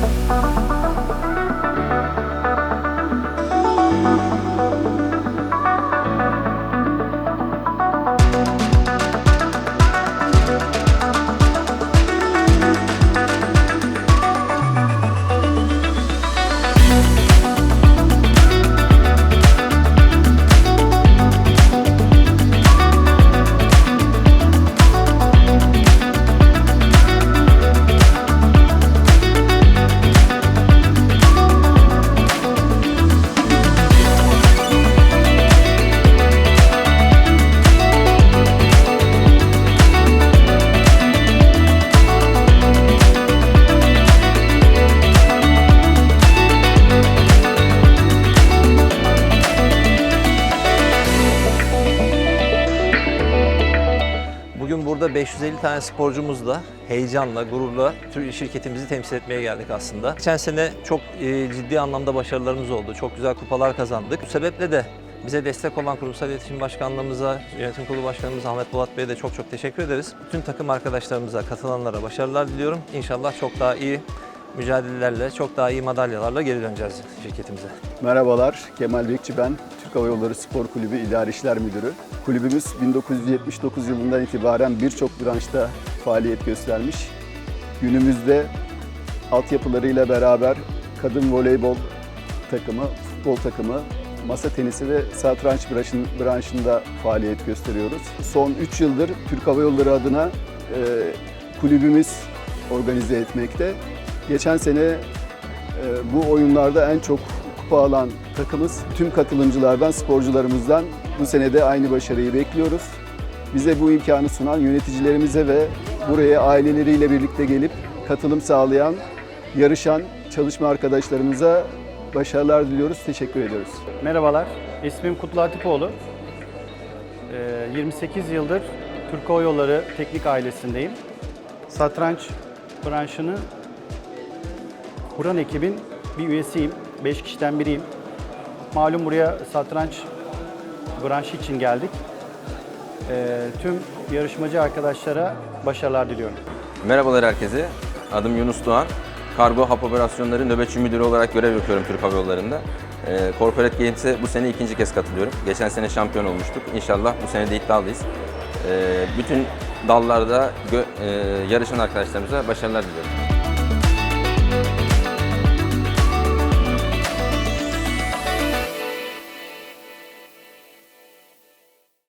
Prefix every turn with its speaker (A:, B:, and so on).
A: Bye. Bugün burada 550 tane sporcumuzla heyecanla, gururla şirketimizi temsil etmeye geldik aslında. Geçen sene çok e, ciddi anlamda başarılarımız oldu. Çok güzel kupalar kazandık. Bu sebeple de bize destek olan Kurumsal İletişim Başkanlığımıza, Yönetim Kurulu Başkanımız Ahmet Polat Bey'e de çok çok teşekkür ederiz. Bütün takım arkadaşlarımıza, katılanlara başarılar diliyorum. İnşallah çok daha iyi mücadelelerle, çok daha iyi madalyalarla geri döneceğiz şirketimize.
B: Merhabalar, Kemal Bekçi ben. Türk Hava Yolları Spor Kulübü İdari İşler Müdürü. Kulübümüz 1979 yılından itibaren birçok branşta faaliyet göstermiş. Günümüzde altyapılarıyla beraber kadın voleybol takımı, futbol takımı, masa tenisi ve satranç branşın- branşında faaliyet gösteriyoruz. Son 3 yıldır Türk Hava Yolları adına e, kulübümüz organize etmekte. Geçen sene e, bu oyunlarda en çok kupa alan takımız. Tüm katılımcılardan, sporcularımızdan bu sene de aynı başarıyı bekliyoruz. Bize bu imkanı sunan yöneticilerimize ve buraya aileleriyle birlikte gelip katılım sağlayan, yarışan çalışma arkadaşlarımıza başarılar diliyoruz. Teşekkür ediyoruz.
C: Merhabalar, ismim Kutlu Atipoğlu. Ee, 28 yıldır Türk Hava Yolları teknik ailesindeyim. Satranç branşını kuran ekibin bir üyesiyim. 5 kişiden biriyim. Malum buraya satranç branşı için geldik. Ee, tüm yarışmacı arkadaşlara başarılar diliyorum.
D: Merhabalar herkese. Adım Yunus Doğan. Kargo Hap Operasyonları Nöbetçi Müdürü olarak görev yapıyorum Türk Hava Yolları'nda. Ee, Corporate Games'e bu sene ikinci kez katılıyorum. Geçen sene şampiyon olmuştuk. İnşallah bu sene de iddialıyız. Ee, bütün dallarda e, yarışan arkadaşlarımıza başarılar diliyorum.